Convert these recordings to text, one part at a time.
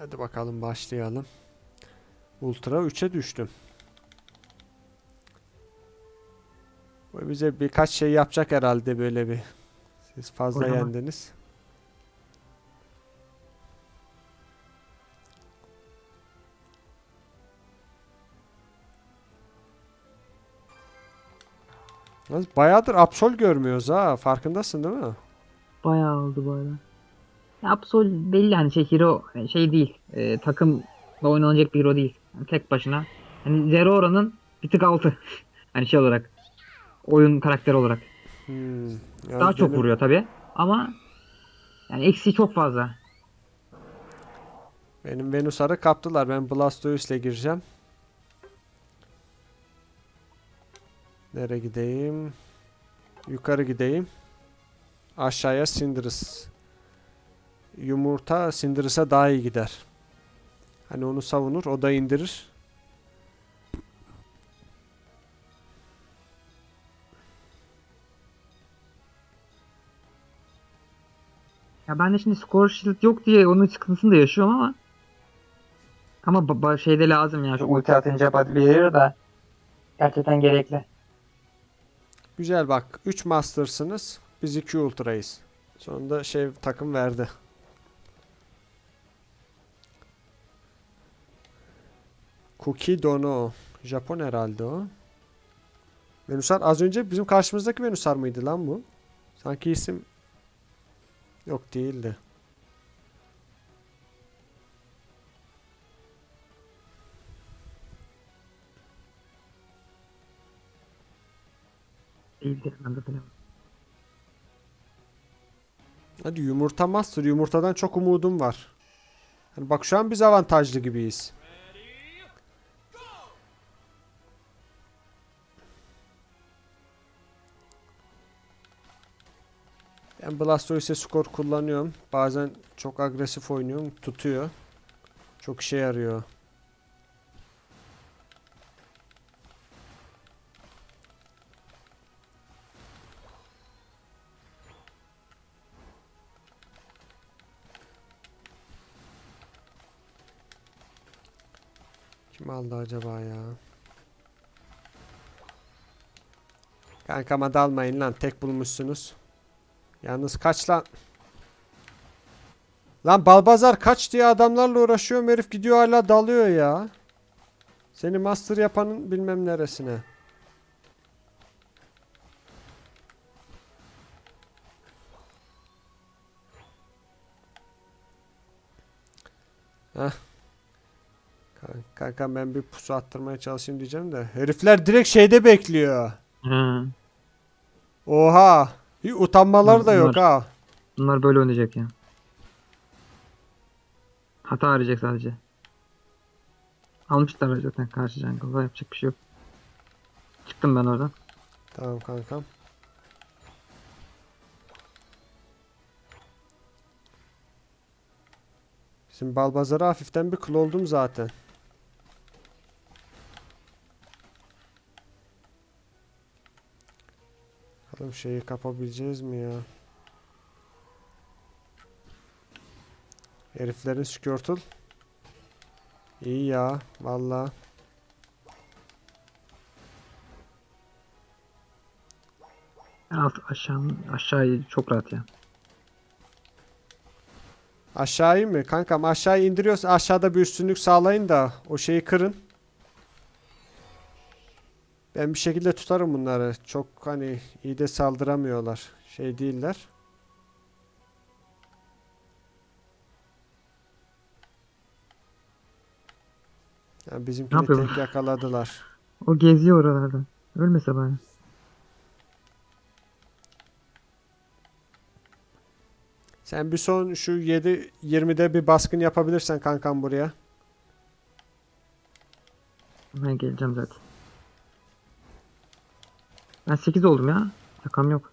Hadi bakalım başlayalım. Ultra 3'e düştüm. Bu bize birkaç şey yapacak herhalde böyle bir. Siz fazla Kocaman. yendiniz. Bayağıdır Absol görmüyoruz ha. Farkındasın değil mi? Bayağı oldu. Ya Absol belli hani şey hero hani şey değil. E, takımla oynanacak bir hero değil. Yani tek başına. Hani Zerora'nın bir tık altı. hani şey olarak. Oyun karakteri olarak. Hmm. Yani Daha çok benim- vuruyor tabi. Ama yani eksiği çok fazla. Benim Venusar'ı kaptılar. Ben Blastoise ile gireceğim. Nereye gideyim? Yukarı gideyim. Aşağıya Cinderace. Yumurta Cinderace'a daha iyi gider. Hani onu savunur, o da indirir. Ya ben de şimdi score shield yok diye onun sıkıntısını da yaşıyorum ama ama ba- ba- şeyde lazım ya. Şu ulti atınca verir de gerçekten gerekli. Güzel bak. 3 Master'sınız. Biz 2 Ultra'yız. Sonunda şey takım verdi. Cookie Dono. Japon herhalde o. Venusar az önce bizim karşımızdaki Venusar mıydı lan bu? Sanki isim yok değildi. Değildir ben de bilemem. Hadi yumurta master. Yumurtadan çok umudum var. Hani bak şu an biz avantajlı gibiyiz. Ben Blastoise'e skor kullanıyorum. Bazen çok agresif oynuyorum. Tutuyor. Çok işe yarıyor. Kim aldı acaba ya? Kankama dalmayın lan. Tek bulmuşsunuz. Yalnız kaç lan? Lan Balbazar kaç diye adamlarla uğraşıyorum. Herif gidiyor hala dalıyor ya. Seni master yapanın bilmem neresine. Heh. Kan- Kanka ben bir pusu attırmaya çalışayım diyeceğim de. Herifler direkt şeyde bekliyor. Hı. Oha. Hiç utanmaları da yok Bunlar- ha. Bunlar böyle oynayacak ya. Hata arayacak sadece. Almışlar zaten karşı jungle'da yapacak bir şey yok. Çıktım ben oradan. Tamam kankam. Şimdi Balbazar'a hafiften bir kıl oldum zaten. Bakalım şeyi kapabileceğiz mi ya? Heriflerin Squirtle. İyi ya. Vallahi. Alt aşağı aşağıyı çok rahat ya. Aşağıyı mı? Kankam aşağı indiriyorsa aşağıda bir üstünlük sağlayın da o şeyi kırın. Ben bir şekilde tutarım bunları. Çok hani iyi de saldıramıyorlar. Şey değiller. Yani bizimkini tek yakaladılar. O geziyor oralarda. Ölmese bari. Sen bir son şu 7 20'de bir baskın yapabilirsen kankam buraya. Ben geleceğim zaten. Ben 8 oldum ya. Şakam yok.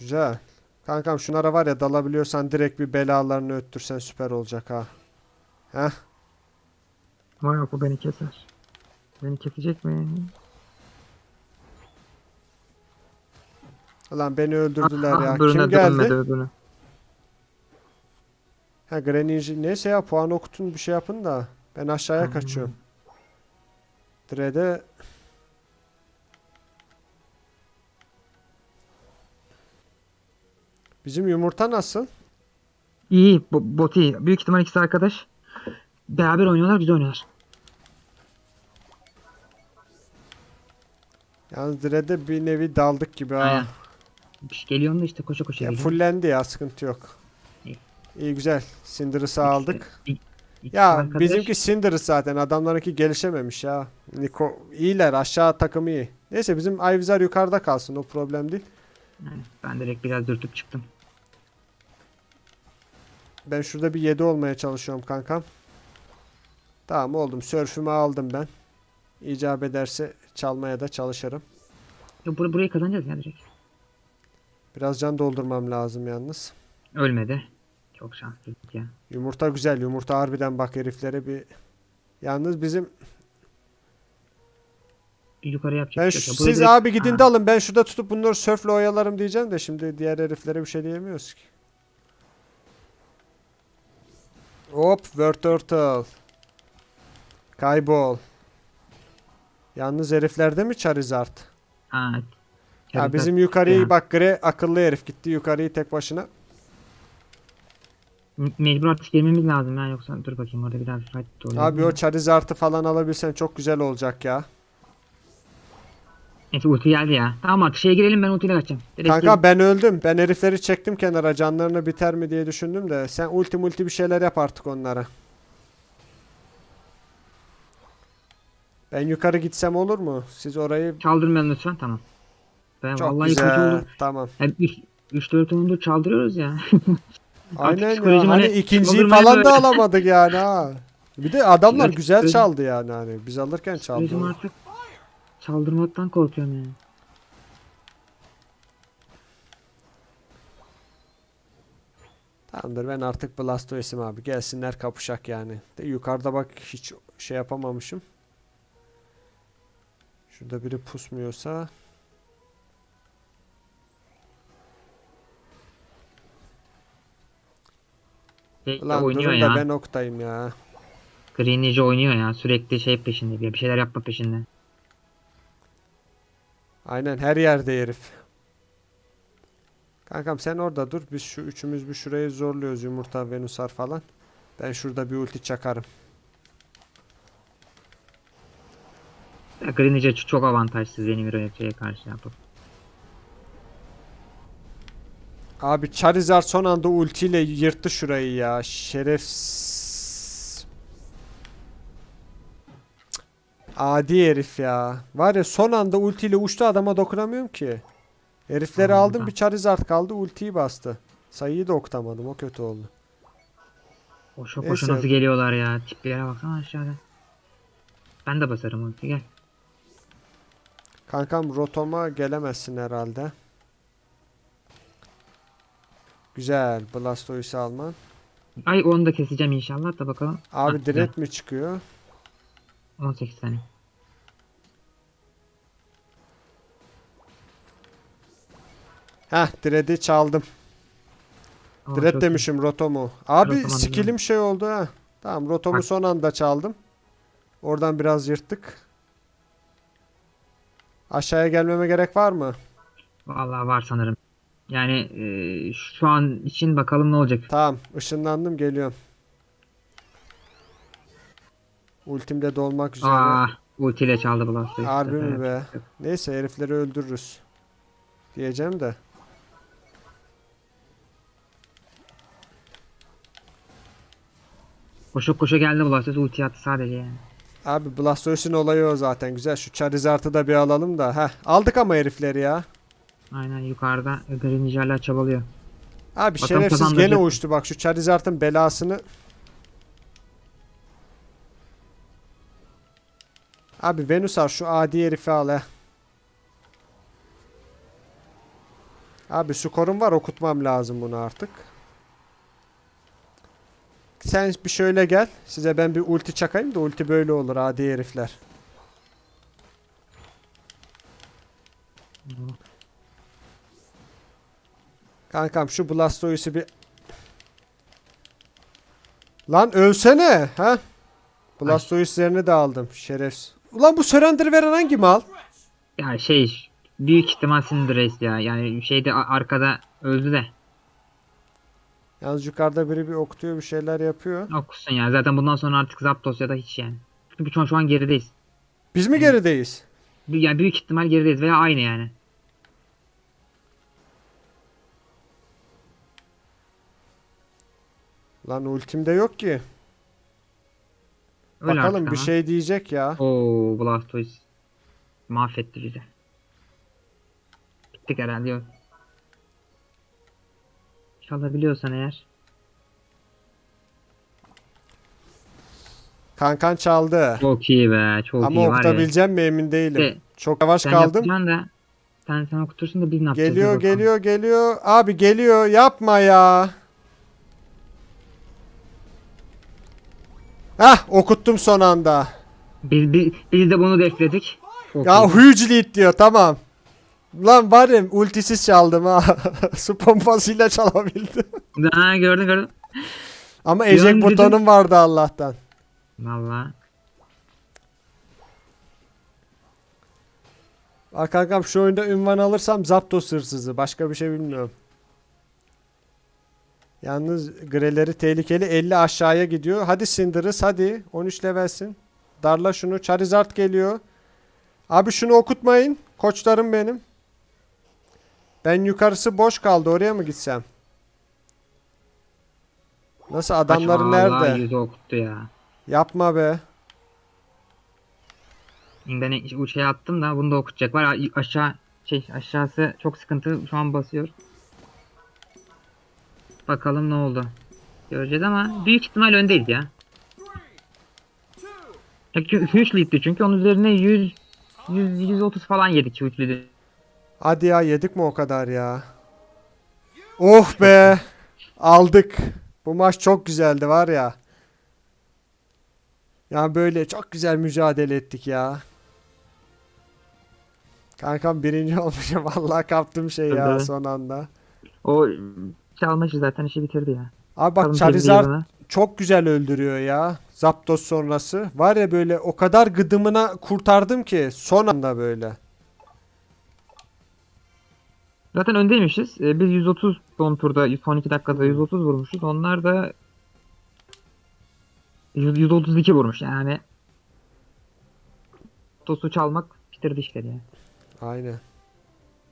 Güzel. Kankam şunlara var ya dalabiliyorsan direkt bir belalarını öttürsen süper olacak ha. Heh. Ama yok o beni keser. Beni kesecek mi? Ulan beni öldürdüler Ah, ya. öbürüne Kim geldi? Ha Greninja neyse ya puan okutun bir şey yapın da ben aşağıya Tamam. kaçıyorum. Dre'de Bizim yumurta nasıl? İyi. Bo- bot iyi. Büyük ihtimal ikisi arkadaş. Beraber oynuyorlar. Güzel oynuyorlar. Yalnız Dre'de bir nevi daldık gibi ha. Aynen. Bir şey geliyor da işte koşa koşa Ya fullendi ya sıkıntı yok. İyi. İyi güzel. Cinder'ı aldık. İkisi Ya arkadaş. bizimki Cinder'ı zaten adamlarınki gelişememiş ya. Niko iyiler aşağı takımı iyi. Neyse bizim Ayvizar yukarıda kalsın o problem değil. Yani ben direkt biraz dürtüp çıktım. Ben şurada bir 7 olmaya çalışıyorum kankam. Tamam oldum. Sörfümü aldım ben. İcap ederse çalmaya da çalışırım. Yo, bur burayı kazanacağız ya direkt. Biraz can doldurmam lazım yalnız. Ölmedi. Çok şanslıydık ya. Yumurta güzel. Yumurta harbiden bak heriflere bir... Yalnız bizim... Yukarı yapacak. Ben bir şey yok siz direkt- abi gidin Ha, de alın. Ben şurada tutup bunları sörfle oyalarım diyeceğim de şimdi diğer heriflere bir şey diyemiyoruz ki. Hop, Word Turtle. Kaybol. Yalnız heriflerde mi Charizard? Ha, Ya bizim yukarıyı ya. bak Gre akıllı herif gitti yukarıyı tek başına. Me- Mecbur artık girmemiz lazım ya yoksa dur bakayım orada bir daha bir fight oluyor. Abi o Charizard'ı falan alabilsen çok güzel olacak ya. Neyse ulti geldi ya. Tamam artık şeye girelim ben ultiyle kaçacağım. Direkt Kanka ben öldüm. Ben herifleri çektim kenara. Canlarını biter mi diye düşündüm de. Sen ulti multi bir şeyler yap artık onlara. Ben yukarı gitsem olur mu? Siz orayı. Çaldırmayalım lütfen tamam. Ben çok vallahi güzel. oldu. Tamam. Yani 3-4 oyundur çaldırıyoruz ya. Aynen ya. Hani ikinciyi falan da alamadık yani ha. Bir de adamlar Evet, güzel çaldı yani hani. Biz alırken çaldı. artık çaldırmaktan korkuyorum yani. Tamamdır ben artık Blastoise'im abi. Gelsinler kapışak yani. De yukarıda bak hiç şey yapamamışım. Şurada biri pusmuyorsa. Şey, Lan oynuyor durun ya. da ben oktayım ya. Green Ninja oynuyor ya. Sürekli şey peşinde. Bir şeyler yapma peşinde. Aynen her yerde herif. Kankam sen orada dur. Biz şu üçümüz bir şurayı zorluyoruz. Yumurta, Venusar falan. Ben şurada bir ulti çakarım. Ya Green Ninja ç- çok avantajsız benim Hero'ya karşı yapıp. Abi Charizard son anda ultiyle yırttı şurayı ya. Şeref. Adi herif ya. Var ya son anda ultiyle uçtu adama dokunamıyorum ki. Herifleri Aa, aldım bir Charizard kaldı ultiyi bastı. Sayıyı da okutamadım o kötü oldu. Koşa Neyse. koşa nasıl geliyorlar ya. Tiplere baksana aşağıda. Ben de basarım ulti gel. Kankam rotoma gelemezsin herhalde. Güzel. Blastoise'u alman. Ay onu da keseceğim inşallah da bakalım. Abi güzel. direkt mi çıkıyor? 18 tane. Heh diredi çaldım. Aa, iyi. demişim rotomu. Abi Rotom skillim şey oldu ha. Tamam rotomu Bak. son anda çaldım. Oradan biraz yırttık. Aşağıya gelmeme gerek var mı? Vallahi var sanırım. Yani e, şu an için bakalım ne olacak. Tamam ışınlandım geliyorum. Ultimde dolmak üzere. Aa, ultiyle çaldı Blastoise. Harbi mi Evet. be? Neyse herifleri öldürürüz. Diyeceğim de. Koşa koşa geldi Blastoise ulti attı sadece yani. Abi Blastoise'un olayı o zaten. Güzel şu Charizard'ı da bir alalım da. Heh aldık ama herifleri ya. Aynen yukarıda hala çabalıyor. Abi Bakalım şerefsiz gene uçtu bak şu Charizard'ın belasını. Abi Venusar şu adi herifi al he. Abi skorum var okutmam lazım bunu artık. Sen bir şöyle gel. Size ben bir ulti çakayım da ulti böyle olur adi herifler. Kankam şu Blastoise'u bir Lan ölsene. Ha? Blastoise'lerini de aldım. Şerefsiz. Ulan bu surrender veren hangi mal? Ya şey büyük ihtimal Cinderace ya. Yani şeyde arkada öldü de. Yalnız yukarıda biri bir okutuyor bir şeyler yapıyor. Okusun ya. Zaten bundan sonra artık Zapdos ya da hiç yani. Çünkü şu an, şu an gerideyiz. Biz mi gerideyiz? Bir- Yani büyük ihtimal gerideyiz veya aynı yani. Lan ultimde yok ki. Öyle Bakalım artık bir ama. şey diyecek ya. Oo Blastoise. Mahvetti bizi. Bittik herhalde yok. İnşallah biliyorsan eğer. Kankan çaldı. Çok iyi be. Çok Ama iyi var ya. okutabileceğim mi emin değilim. İşte Çok yavaş Sen kaldım. yapacaksın da sen sen okutursun da biz ne yapacağız? Geliyor Dur bakalım. geliyor geliyor. Abi geliyor yapma ya. Hah okuttum son anda. Biz, biz, biz de bunu defledik. Çok Ya huge lead diyor tamam. Lan var ya ultisiz çaldım ha. Su pompasıyla çalabildim. Ha gördün gördün. Ama dedim- butonum vardı Allah'tan. Valla. Bak kankam şu oyunda ünvan alırsam Zapdos hırsızı. Başka bir şey bilmiyorum. Yalnız greleri tehlikeli. 50 aşağıya gidiyor. Hadi Cinderace hadi. 13 levelsin. Darla şunu. Charizard geliyor. Abi şunu okutmayın. Koçlarım benim. Ben yukarısı boş kaldı. Oraya mı gitsem? Nasıl adamları nerede? yüzü okuttu ya. Yapma be. Ben uçaya şey attım da bunu da okutacak. Var aşağı şey aşağısı çok sıkıntı. Şu an basıyor. Bakalım ne oldu. Göreceğiz ama büyük ihtimal öndeyiz ya. Huge lead'ti çünkü onun üzerine 100 100 130 falan yedik Huge lead'i. Hadi ya yedik mi o kadar ya? Oh be. Aldık. Bu maç çok güzeldi var ya. Ya böyle çok güzel mücadele ettik ya. Kankam birinci olmuşum. Vallahi kaptım şey ya son anda. O çalmışı zaten işi bitirdi ya. Abi bak Bakalım Charizard çok güzel öldürüyor ya. Zapdos sonrası. Var ya böyle o kadar gıdımına kurtardım ki son anda böyle. Zaten öndeymişiz. Ee, biz 130 son turda son 2 dakikada 130 vurmuşuz. Onlar da 100 132 vurmuş yani. Tosu çalmak bitirdi işleri ya. Aynen.